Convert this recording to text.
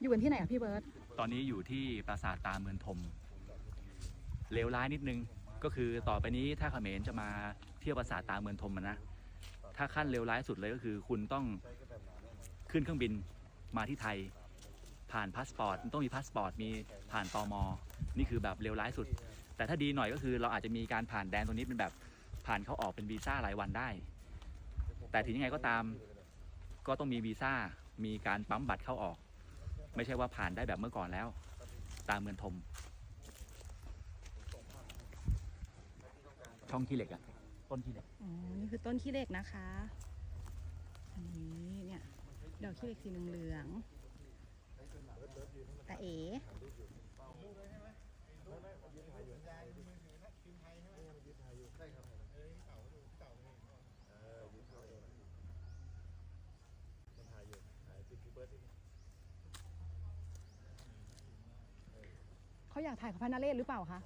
อยู่กันที่ไหนอะพี่เบิร์ตตอนนี้อยู่ที่ปราสาทตาเมืองทมเลวร้ายนิดนึงก็คือต่อไปนี้ถ้าเขมรจะมาเที่ยวปราสาทตาเมืองทมนะถ้าขั้นเลวร้ายสุดเลยก็คือ คุณต้องขึ้นเครื่องบินมาที่ไทย ผ่านพาสปอร์ตต้องมีพาสปอร์ตมีผ่านตอมนี่คือแบบเลวร้ายสุด แต่ถ้าดีหน่อยก็คือเราอาจจะมีการผ่านแดนตรงนี้เป็นแบบผ่านเข้าออกเป็นวีซ่ารายวันได้ แต่ถึงยังไงก็ตามก็ต้องมีวีซ่ามีการปั๊มบัตรเข้าออก ไม่ใช่ว่าผ่านได้แบบเมื่อก่อนแล้ว ตามเมืองทม ช่องขี้เหล็กอะต้นขี้เหล็กอ๋อ นี่คือต้นขี้เหล็กนะคะ อันนี้เนี่ยดอกขี้เหล็กสีเหลืองๆแต่เอ๋ เขาอยากถ่ายกับพระนเรศหรือเปล่าคะ